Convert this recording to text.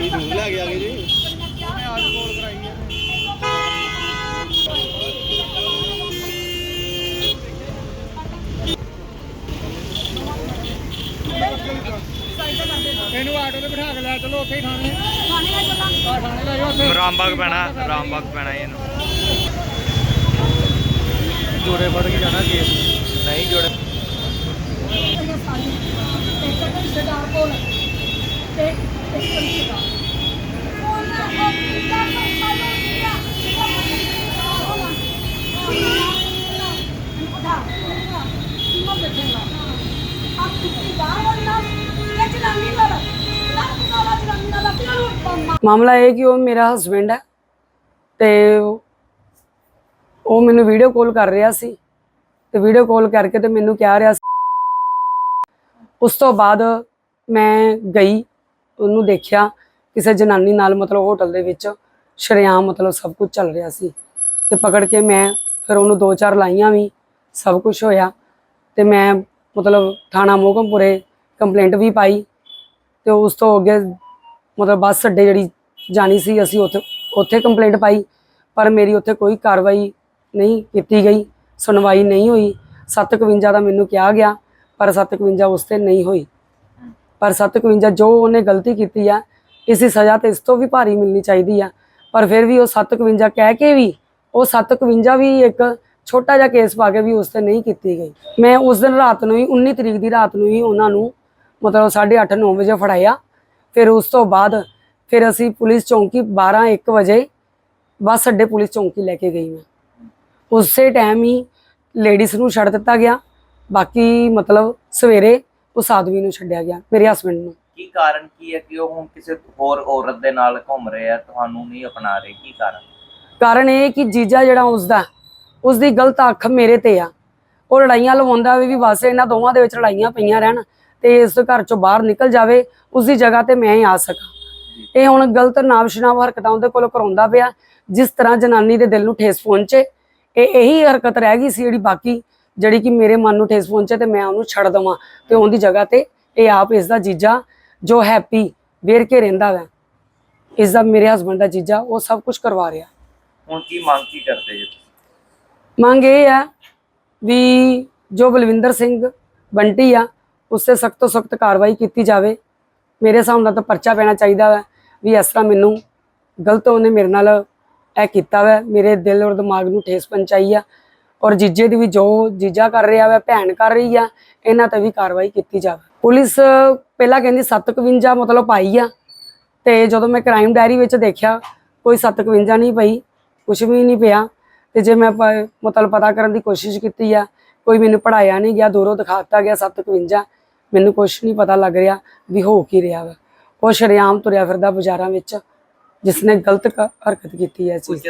ਲੈ ਕੇ ਆ ਗਏ ਜੀ ਇਹਨੂੰ ਆਟੋ ਤੇ ਬਿਠਾ ਕੇ ਲੈ ਚਲੋ ਉੱਥੇ ਹੀ ਥਾਣੇ। ਆ ਥਾਣੇ ਲੈ ਜਾਓ ਉੱਥੇ ਰਾਮਬਾਗ ਪੈਣਾ ਰਾਮਬਾਗ ਪੈਣਾ ਇਹਨੂੰ। ਜੋੜੇ ਫੜ ਕੇ ਜਾਣਾ ਕੇਸ ਨਹੀਂ ਜੁੜੇ। ਮਾਮਲਾ ਇਹ ਕਿ ਉਹ ਮੇਰਾ ਹਸਬੰਡ ਹੈ ਤੇ ਉਹ- ਮੈਨੂੰ ਵੀਡੀਓ ਕਾਲ ਕਰ ਰਿਹਾ ਸੀ ਤੇ ਵੀਡੀਓ ਕਾਲ ਕਰਕੇ ਤੇ ਮੈਨੂੰ ਕਹਿ ਰਿਹਾ ਸੀ। ਉਸ ਤੋਂ ਬਾਅਦ ਮੈਂ ਗਈ, ਉਹਨੂੰ ਦੇਖਿਆ, ਕਿਸੇ ਜਨਾਨੀ ਨਾਲ ਮਤਲਬ ਹੋਟਲ ਦੇ ਵਿੱਚ ਸ਼ਰੇਆਮ ਮਤਲਬ ਸਭ ਕੁਝ ਚੱਲ ਰਿਹਾ ਸੀ। ਤੇ ਪਕੜ ਕੇ ਮੈਂ ਫਿਰ ਉਹਨੂੰ ਦੋ ਚਾਰ ਲਾਈਆਂ ਵੀ, ਸਭ ਕੁਝ ਹੋਇਆ। ਤੇ ਮੈਂ ਮਤਲਬ ਥਾਣਾ ਮੋਗਮਪੁਰੇ ਕੰਪਲੇਂਟ ਵੀ ਪਾਈ ਤੇ ਉਸ ਤੋਂ ਅੱਗੇ ਮਤਲਬ ਬੱਸ ਅੱਡੇ ਜਿਹੜੀ ਜਾਣੀ ਸੀ, ਅਸੀਂ ਉੱਥੇ ਉੱਥੇ ਕੰਪਲੇਂਟ ਪਾਈ, ਪਰ ਮੇਰੀ ਉੱਥੇ ਕੋਈ ਕਾਰਵਾਈ ਨਹੀਂ ਕੀਤੀ ਗਈ, ਸੁਣਵਾਈ ਨਹੀਂ ਹੋਈ। 751 ਦਾ ਮੈਨੂੰ ਕਿਹਾ ਗਿਆ, ਪਰ 751 ਉਸ ਤੇ ਨਹੀਂ ਹੋਈ। ਪਰ 751 ਜੋ ਉਹਨੇ ਗਲਤੀ ਕੀਤੀ ਆ, ਇਸ ਦੀ ਸਜ਼ਾ ਤੇ ਇਸ ਤੋਂ ਵੀ ਭਾਰੀ ਮਿਲਣੀ ਚਾਹੀਦੀ ਆ। ਪਰ ਫਿਰ ਵੀ ਉਹ 751 ਕਹਿ ਕੇ ਵੀ, ਉਹ 751 ਵੀ ਇੱਕ ਛੋਟਾ ਜਿਹਾ ਕੇਸ ਪਾ ਕੇ ਵੀ ਉਸ ਤੇ ਨਹੀਂ ਕੀਤੀ ਗਈ। ਮੈਂ ਉਸ ਦਿਨ ਰਾਤ ਨੂੰ ਹੀ 19 ਤਰੀਕ ਦੀ ਰਾਤ ਨੂੰ ਹੀ ਉਹਨਾਂ ਨੂੰ ਮਤਲਬ 8:30 9 ਵਜੇ ਫੜਾਇਆ। ਫਿਰ ਉਸ ਤੋਂ ਬਾਅਦ ਫਿਰ ਅਸੀਂ ਪੁਲਿਸ ਚੌਂਕੀ 12 1 ਵਜੇ ਬੱਸ ਅੱਡੇ ਪੁਲਿਸ ਚੌਂਕੀ ਲੈ ਕੇ ਗਈ ਮੈਂ। ਉਸੇ ਟਾਈਮ ਹੀ ਲੇਡੀਜ਼ ਨੂੰ ਛੱਡ ਦਿੱਤਾ ਗਿਆ। ਬਾਕੀ ਮਤਲਬ ਸਵੇਰੇ ਉਸ ਆਦਮੀ ਨੂੰ ਛੱਡਿਆ ਗਿਆ ਮੇਰੇ ਹਸਬੰਡ ਨੂੰ। ਕੀ ਕਾਰਨ ਕੀ ਹੈ ਕਿ ਉਹ ਹੁਣ ਕਿਸੇ ਹੋਰ ਔਰਤ ਦੇ ਨਾਲ ਘੁੰਮ ਰਹੇ ਤੁਹਾਨੂੰ ਨਹੀਂ ਅਪਣਾ ਰਹੇ? ਕੀ ਕਾਰਨ? ਕਾਰਨ ਇਹ ਕਿ ਜੀਜਾ ਜਿਹੜਾ ਉਸਦਾ ਉਸ ਦੀ ਗਲਤ ਅੱਖ ਮੇਰੇ ਤੇ ਆ। ਉਹ ਲੜਾਈਆਂ ਲਵਾਉਂਦਾ ਵੀ ਵੀ ਬਸ ਇਹਨਾਂ ਦੋਵਾਂ ਦੇ ਵਿੱਚ ਲੜਾਈਆਂ ਪਈਆਂ ਰਹਿਣ। ਤੇ ਇਸ ਘਰ ਚੋਂ ਬਾਹਰ ਨਿਕਲ ਜਾਵੇ ਉਸ ਦੀ ਜਗ੍ਹਾ ਤੇ ਮੈਂ ਹੀ ਆ ਸਕਾਂ। ਇਹ ਹੁਣ ਗਲਤ ਨਾਮਸ਼ਨਾਮ ਹਰਕਤਾਂ ਉਹਦੇ ਕੋਲੋਂ ਕਰਾਉਂਦਾ ਪਿਆ ਜਿਸ ਤਰ੍ਹਾਂ ਜਨਾਨੀ ਦੇ ਦਿਲ ਨੂੰ ਠੇਸ ਪਹੁੰਚੇ। ਇਹ ਇਹੀ ਹਰਕਤ ਰਹਿ ਗਈ ਸੀ ਜਿਹੜੀ ਬਾਕੀ ਜਿਹੜੀ ਕਿ ਮੇਰੇ ਮਨ ਨੂੰ ਠੇਸ ਪਹੁੰਚੇ ਤੇ ਮੈਂ ਉਹਨੂੰ ਛੱਡ ਦਵਾਂ ਤੇ ਉਹਦੀ ਜਗ੍ਹਾ ਤੇ ਇਹ ਆਪ ਇਸ ਦਾ ਜੀਜਾ ਜੋ ਹੈਪੀ ਵੇਰ ਕੇ ਰਹਿੰਦਾ ਵਾ ਇਸ ਦਾ ਮੇਰੇ ਹਸਬੰਡ ਦਾ ਜੀਜਾ ਉਹ ਸਭ ਕੁਝ ਕਰਵਾ ਰਿਹਾ। ਹੁਣ ਕੀ ਮੰਗ ਕੀ ਕਰਦੇ ਜੀ? ਮੰਗ ਇਹ ਹੈ ਵੀ ਜੋ ਬਲਵਿੰਦਰ ਸਿੰਘ ਬੰਟੀ ਆ ਉਸ ਤੇ ਸਖਤ ਤੋਂ ਸਖਤ ਕਾਰਵਾਈ ਕੀਤੀ ਜਾਵੇ। ਮੇਰੇ ਹਿਸਾਬ ਨਾਲ ਤਾਂ ਪਰਚਾ ਪੈਣਾ ਚਾਹੀਦਾ ਵਾ ਵੀ ਇਸ ਤਰ੍ਹਾਂ ਮੈਨੂੰ ਗਲਤ ਉਹਨੇ ਮੇਰੇ ਨਾਲ ਇਹ ਕੀਤਾ ਵਾ। ਮੇਰੇ ਦਿਲ ਔਰ ਦਿਮਾਗ ਨੂੰ ਠੇਸ ਪਹੁੰਚਾਈ ਆ। ਔਰ ਜੀਜੇ ਦੀ ਵੀ ਜੋ ਜੀਜਾ ਕਰ ਰਿਹਾ ਵਾ, ਭੈਣ ਕਰ ਰਹੀ ਆ, ਇਹਨਾਂ ਤੇ ਵੀ ਕਾਰਵਾਈ ਕੀਤੀ ਜਾਵੇ। ਪੁਲਿਸ ਪਹਿਲਾਂ ਕਹਿੰਦੀ 751 ਮਤਲਬ ਪਾਈ ਆ। ਤੇ ਜਦੋਂ ਮੈਂ ਕ੍ਰਾਈਮ ਡਾਇਰੀ ਵਿੱਚ ਦੇਖਿਆ, ਕੋਈ 751 ਨਹੀਂ ਪਈ ਕੁਝ ਵੀ ਨਹੀਂ ਪਿਆ। ਤੇ ਜੇ ਮੈਂ ਪ- ਮਤਲਬ ਪਤਾ ਕਰਨ ਦੀ ਕੋਸ਼ਿਸ਼ ਕੀਤੀ ਆ, ਕੋਈ ਮੈਨੂੰ ਪੜਾਇਆ ਨਹੀਂ ਗਿਆ, ਦੂਰੋਂ ਦਿਖਾਤਾ ਗਿਆ 751 ਮੈਨੂੰ ਕੁਝ ਨਹੀਂ ਪਤਾ ਲੱਗ ਰਿਹਾ ਵੀ ਹੋ ਕੀ ਰਿਹਾ ਵਾ। ਉਹ ਸ਼ਰੇਆਮ ਤੁਰਿਆ ਫਿਰਦਾ ਬਾਜ਼ਾਰਾਂ ਵਿੱਚ, ਜਿਸਨੇ ਗਲਤ ਕ- ਹਰਕਤ ਕੀਤੀ ਹੈ ਇਸ ਚੀਜ਼